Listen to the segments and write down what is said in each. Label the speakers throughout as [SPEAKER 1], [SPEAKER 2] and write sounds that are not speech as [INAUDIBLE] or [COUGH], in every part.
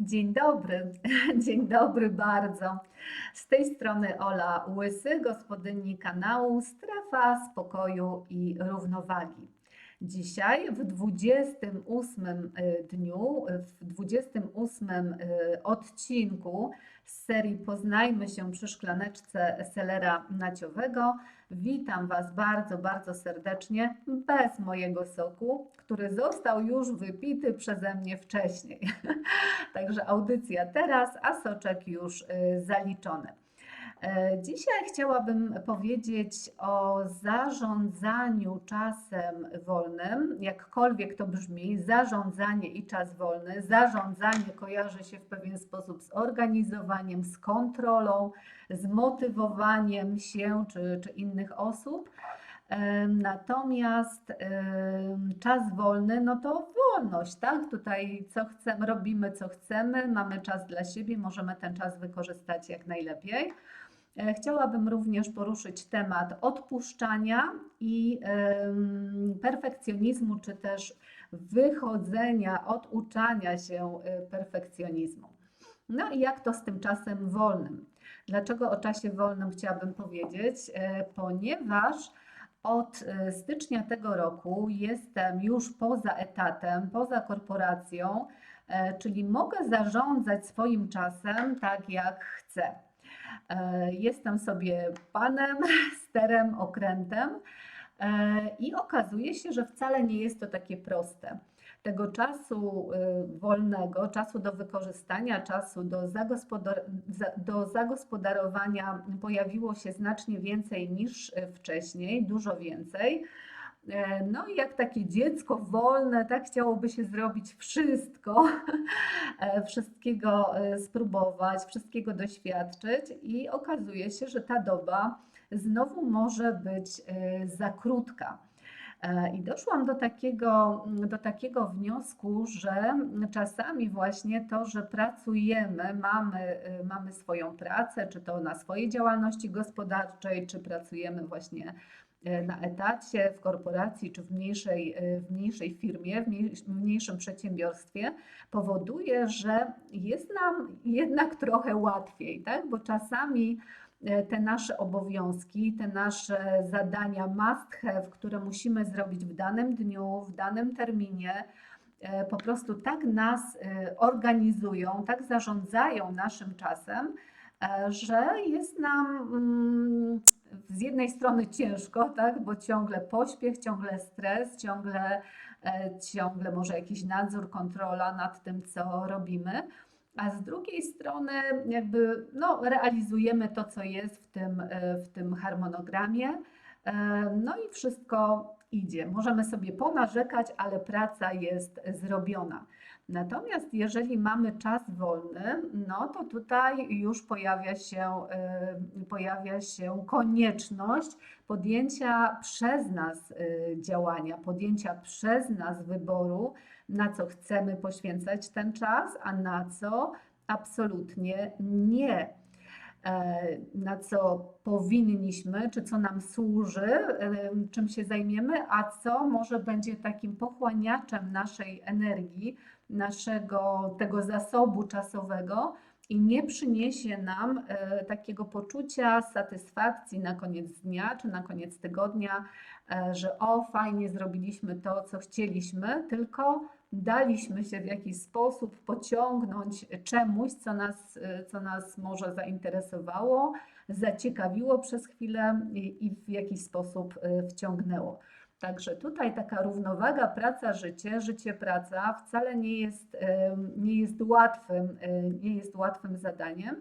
[SPEAKER 1] Dzień dobry, [LAUGHS] dzień dobry bardzo. Z tej strony Ola Łysy, gospodyni kanału Strefa Spokoju i Równowagi. Dzisiaj w 28 y, dniu, w 28 y, odcinku z serii Poznajmy się przy szklaneczce selera naciowego witam Was bardzo, bardzo serdecznie bez mojego soku, który został już wypity przeze mnie wcześniej. [LAUGHS] Także audycja teraz, a soczek już y, zaliczony. E, Dzisiaj chciałabym powiedzieć o zarządzaniu czasem wolnym, jakkolwiek to brzmi, zarządzanie i czas wolny. Zarządzanie kojarzy się w pewien sposób z organizowaniem, z kontrolą, z motywowaniem się czy, czy innych osób. Em, Natomiast em, czas wolny, no to wolność, tak? Tutaj co chcemy, robimy co chcemy, mamy czas dla siebie, możemy ten czas wykorzystać jak najlepiej. E, Chciałabym również poruszyć temat odpuszczania i perfekcjonizmu, czy też wychodzenia, oduczania się e, perfekcjonizmu. No i jak to z tym czasem wolnym? Dlaczego o czasie wolnym chciałabym powiedzieć? E, Ponieważ od stycznia tego roku jestem już poza etatem, poza korporacją, czyli mogę zarządzać swoim czasem tak jak chcę. Jestem sobie panem, [LAUGHS] sterem, okrętem e, i okazuje się, że wcale nie jest to takie proste. Tego czasu e, wolnego, czasu do wykorzystania, czasu do, zagospodar- za- do zagospodarowania pojawiło się znacznie więcej niż e, wcześniej, dużo więcej. E, No i jak takie dziecko wolne, tak chciałoby się zrobić wszystko, [LAUGHS] e, wszystkiego e, spróbować, wszystkiego doświadczyć i okazuje się, że ta doba znowu może być za krótka. I doszłam do takiego, do takiego wniosku, że czasami właśnie to, że pracujemy, mamy, mamy swoją pracę, czy to na swojej działalności gospodarczej, czy pracujemy właśnie na etacie, w korporacji, czy w mniejszej, e, w mniejszej firmie, w mniej- w mniejszym przedsiębiorstwie, powoduje, że jest nam jednak trochę łatwiej, tak? Bo czasami e, te nasze obowiązki, te nasze zadania must have, które musimy zrobić w danym dniu, w danym terminie, e, po prostu tak nas e, organizują, tak zarządzają naszym czasem, e, że jest nam mm, z jednej strony ciężko, tak, bo ciągle pośpiech, ciągle stres, ciągle, e, ciągle może jakiś nadzór, kontrola nad tym, co robimy, a z drugiej strony jakby no, realizujemy to, co jest w tym, e, w tym harmonogramie, no i wszystko idzie. Możemy sobie ponarzekać, ale praca jest zrobiona. Natomiast jeżeli mamy czas wolny, no to tutaj już pojawia się, y, pojawia się konieczność podjęcia przez nas y, działania, podjęcia przez nas wyboru, na co chcemy poświęcać ten czas, a na co absolutnie nie. E, Na co powinniśmy, czy co nam służy, y, czym się zajmiemy, a co może będzie takim pochłaniaczem naszej energii, naszego tego zasobu czasowego i nie przyniesie nam e, takiego poczucia satysfakcji na koniec dnia czy na koniec tygodnia, e, że o, fajnie zrobiliśmy to, co chcieliśmy, tylko daliśmy się w jakiś sposób pociągnąć czemuś, co nas, co nas może zainteresowało, zaciekawiło przez chwilę i, w jakiś sposób e, wciągnęło. Także tutaj taka równowaga praca-życie, życie-praca wcale nie jest, nie jest łatwym, e, nie jest łatwym zadaniem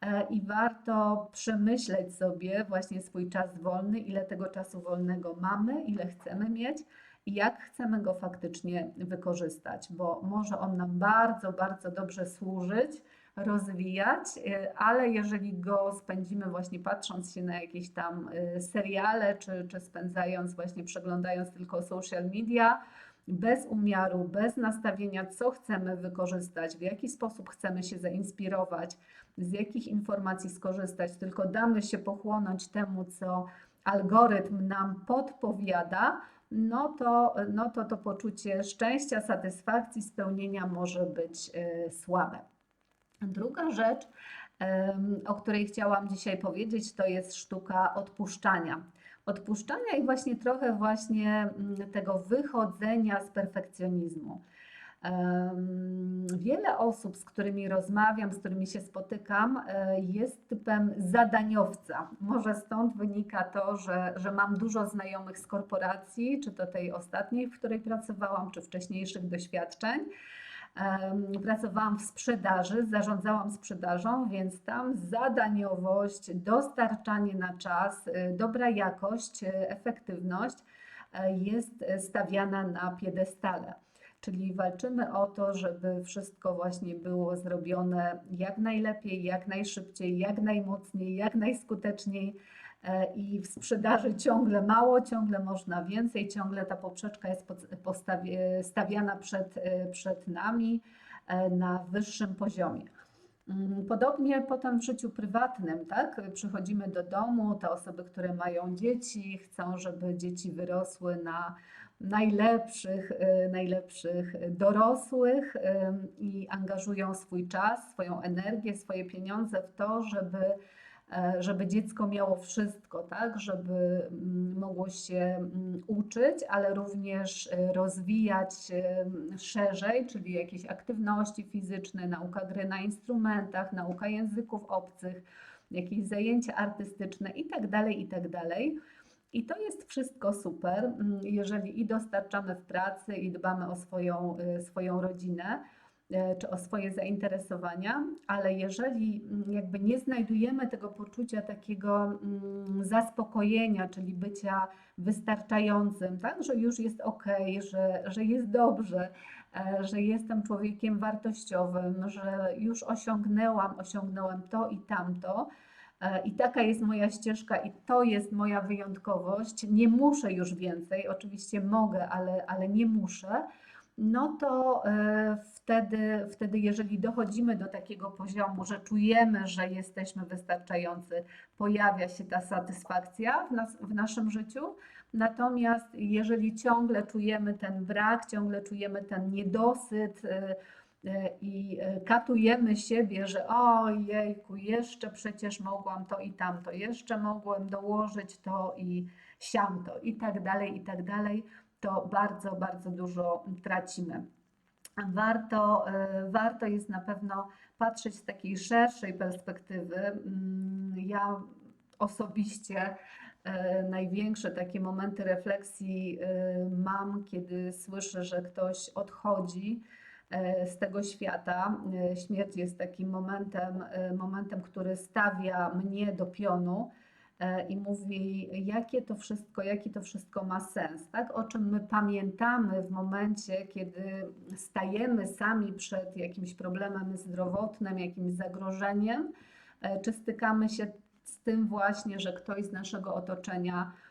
[SPEAKER 1] e, i warto przemyśleć sobie właśnie swój czas wolny, ile tego czasu wolnego mamy, ile chcemy mieć jak chcemy go faktycznie wykorzystać, bo może on nam bardzo, bardzo dobrze służyć, rozwijać, e, ale jeżeli go spędzimy właśnie patrząc się na jakieś tam e, seriale, czy, czy spędzając właśnie przeglądając tylko social media, bez umiaru, bez nastawienia, co chcemy wykorzystać, w jaki sposób chcemy się zainspirować, z jakich informacji skorzystać, tylko damy się pochłonąć temu, co algorytm nam podpowiada, no to, no to to poczucie szczęścia, satysfakcji, spełnienia może być e, słabe. Druga rzecz, o której chciałam dzisiaj powiedzieć, to jest sztuka odpuszczania. Odpuszczania i właśnie trochę właśnie mm, tego wychodzenia z perfekcjonizmu. Wiele osób, z którymi rozmawiam, z którymi się spotykam, e, jest typem zadaniowca. Może stąd wynika to, że, że mam dużo znajomych z korporacji, czy to tej ostatniej, w której pracowałam, czy wcześniejszych doświadczeń. Pracowałam w sprzedaży, zarządzałam sprzedażą, więc tam zadaniowość, dostarczanie na czas, y, dobra jakość, y, efektywność e, jest e, stawiana na piedestale. Czyli walczymy o to, żeby wszystko właśnie było zrobione jak najlepiej, jak najszybciej, jak najmocniej, jak najskuteczniej. E, I w sprzedaży ciągle mało, ciągle można więcej, ciągle ta poprzeczka jest stawiana przed, e, przed nami e, na wyższym poziomie. Mm, Podobnie potem w życiu prywatnym, tak? Przychodzimy do domu, te osoby, które mają dzieci, chcą, żeby dzieci wyrosły na najlepszych, e, najlepszych dorosłych em, i angażują swój czas, swoją energię, swoje pieniądze w to, żeby e, żeby dziecko miało wszystko, tak, żeby mm, mogło się mm, uczyć, ale również e, rozwijać em, szerzej, czyli jakieś aktywności fizyczne, nauka gry na instrumentach, nauka języków obcych, jakieś zajęcia artystyczne i tak dalej, i to jest wszystko super, mm, jeżeli i dostarczamy w pracy, i dbamy o swoją, y, swoją rodzinę, e, czy o swoje zainteresowania, ale jeżeli mm, jakby nie znajdujemy tego poczucia takiego mm, zaspokojenia, czyli bycia wystarczającym, tak, że już jest ok, że, że jest dobrze, e, że jestem człowiekiem wartościowym, że już osiągnęłam, osiągnąłem to i tamto, i taka jest moja ścieżka, i to jest moja wyjątkowość. Nie muszę już więcej, oczywiście mogę, ale, ale nie muszę no to e, wtedy, wtedy, jeżeli dochodzimy do takiego poziomu, że czujemy, że jesteśmy wystarczający, pojawia się ta satysfakcja w, nas, w naszym życiu. Natomiast jeżeli ciągle czujemy ten brak, ciągle czujemy ten niedosyt e, e, i e, katujemy siebie, że ojejku, jeszcze przecież mogłam to i tamto, jeszcze mogłem dołożyć to i siamto i tak dalej, i tak dalej to bardzo, bardzo dużo tracimy. Warto, e, warto jest na pewno patrzeć z takiej szerszej perspektywy. Mm, Ja osobiście e, największe takie momenty refleksji e, mam, kiedy słyszę, że ktoś odchodzi e, z tego świata. E, Śmierć jest takim momentem, e, momentem, który stawia mnie do pionu e, i mówi, jakie to wszystko, jaki to wszystko ma sens, tak? O czym my pamiętamy w momencie, kiedy stajemy sami przed jakimś problemem zdrowotnym, jakimś zagrożeniem, e, czy stykamy się z tym właśnie, że ktoś z naszego otoczenia, e,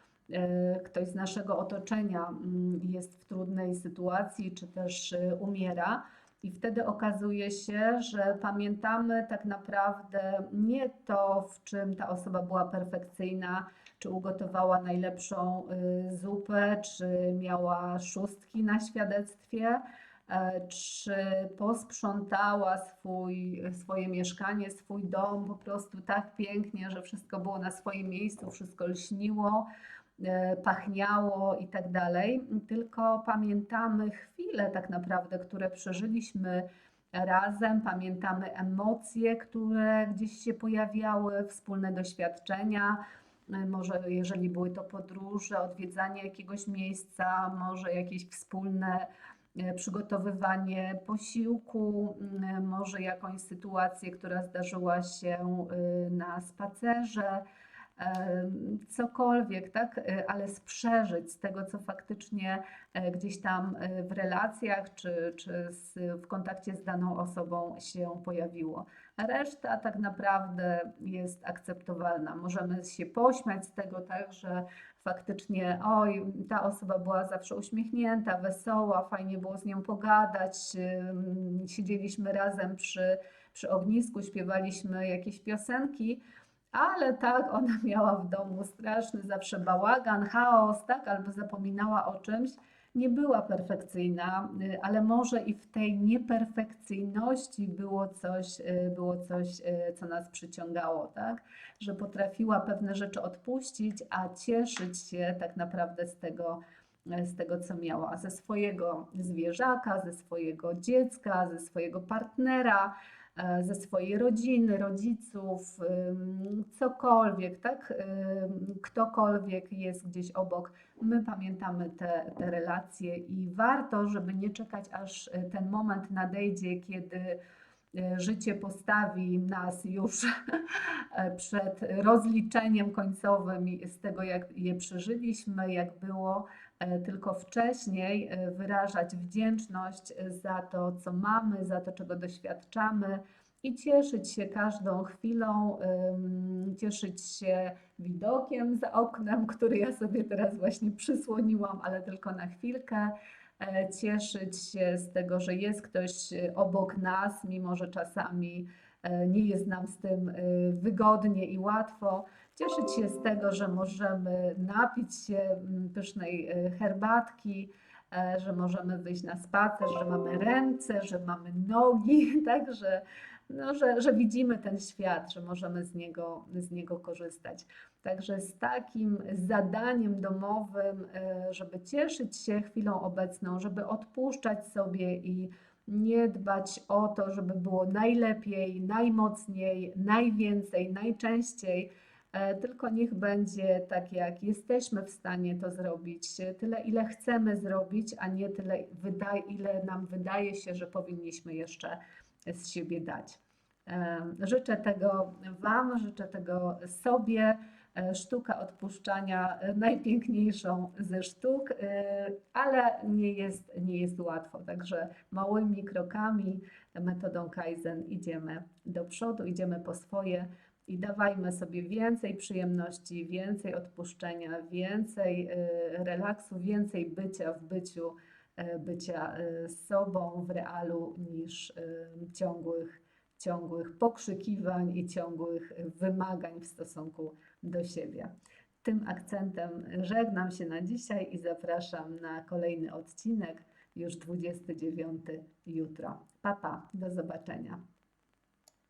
[SPEAKER 1] ktoś z naszego otoczenia mm, jest w trudnej sytuacji, czy też e, umiera. I wtedy okazuje się, że pamiętamy tak naprawdę nie to, w czym ta osoba była perfekcyjna, czy ugotowała najlepszą y, zupę, czy miała szóstki na świadectwie, e, czy posprzątała swój, swoje mieszkanie, swój dom po prostu tak pięknie, że wszystko było na swoim miejscu, wszystko lśniło, e, pachniało i tak dalej. Tylko pamiętamy chwile tak naprawdę, które przeżyliśmy razem, pamiętamy emocje, które gdzieś się pojawiały, wspólne doświadczenia. E, Może jeżeli były to podróże, odwiedzanie jakiegoś miejsca, może jakieś wspólne e, przygotowywanie posiłku, może jakąś sytuację, która zdarzyła się na spacerze, cokolwiek, tak, ale sprzeżyć z tego, co faktycznie e, gdzieś tam e, w relacjach czy, czy z, w kontakcie z daną osobą się pojawiło. Reszta tak naprawdę jest akceptowalna. Możemy się pośmiać z tego, tak, że faktycznie, oj, ta osoba była zawsze uśmiechnięta, wesoła, fajnie było z nią pogadać, siedzieliśmy razem przy, przy ognisku, śpiewaliśmy jakieś piosenki, ale tak, ona [LAUGHS] miała w domu straszny zawsze bałagan, chaos, tak, albo zapominała o czymś. nie była perfekcyjna, y, ale może i w tej nieperfekcyjności było coś, y, było coś, y, co nas przyciągało, tak? Że potrafiła pewne rzeczy odpuścić, a cieszyć się tak naprawdę z tego, z tego, co miała, ze swojego zwierzaka, ze swojego dziecka, ze swojego partnera, ze swojej rodziny, rodziców, cokolwiek, tak? Ktokolwiek jest gdzieś obok, my pamiętamy te, te relacje i warto, żeby nie czekać, aż y, ten moment nadejdzie, kiedy życie postawi nas już [LAUGHS] przed rozliczeniem końcowym z tego, jak je przeżyliśmy, jak było, e, tylko wcześniej e, wyrażać wdzięczność za to, co mamy, za to, czego doświadczamy i cieszyć się każdą chwilą, cieszyć się widokiem za oknem, który ja sobie teraz właśnie przysłoniłam, ale tylko na chwilkę. E, Cieszyć się z tego, że jest ktoś e, obok nas, mimo że czasami e, nie jest nam z tym wygodnie i łatwo. Cieszyć się z tego, że możemy napić się mm, pysznej herbatki, że możemy wyjść na spacer, że mamy ręce, że mamy nogi, [LAUGHS] tak, że, no, że, że widzimy ten świat, że możemy z niego, z niego korzystać. Także z takim zadaniem domowym, e, żeby cieszyć się chwilą obecną, żeby odpuszczać sobie i nie dbać o to, żeby było najlepiej, najmocniej, najwięcej, najczęściej, e, tylko niech będzie tak, jak jesteśmy w stanie to zrobić, tyle ile chcemy zrobić, a nie tyle, ile nam wydaje się, że powinniśmy jeszcze z siebie dać. Życzę tego Wam, życzę tego sobie. E, Sztuka odpuszczania najpiękniejszą ze sztuk, e, ale nie jest, nie jest łatwo. Także małymi krokami, metodą Kaizen idziemy do przodu, idziemy po swoje i dawajmy sobie więcej przyjemności, więcej odpuszczenia, więcej e, relaksu, więcej bycia w byciu, bycia e, z sobą w realu niż e, ciągłych, ciągłych pokrzykiwań i ciągłych wymagań w stosunku do siebie. Tym akcentem żegnam się na dzisiaj i zapraszam na kolejny odcinek, już 29 jutro. Papa, pa, do zobaczenia.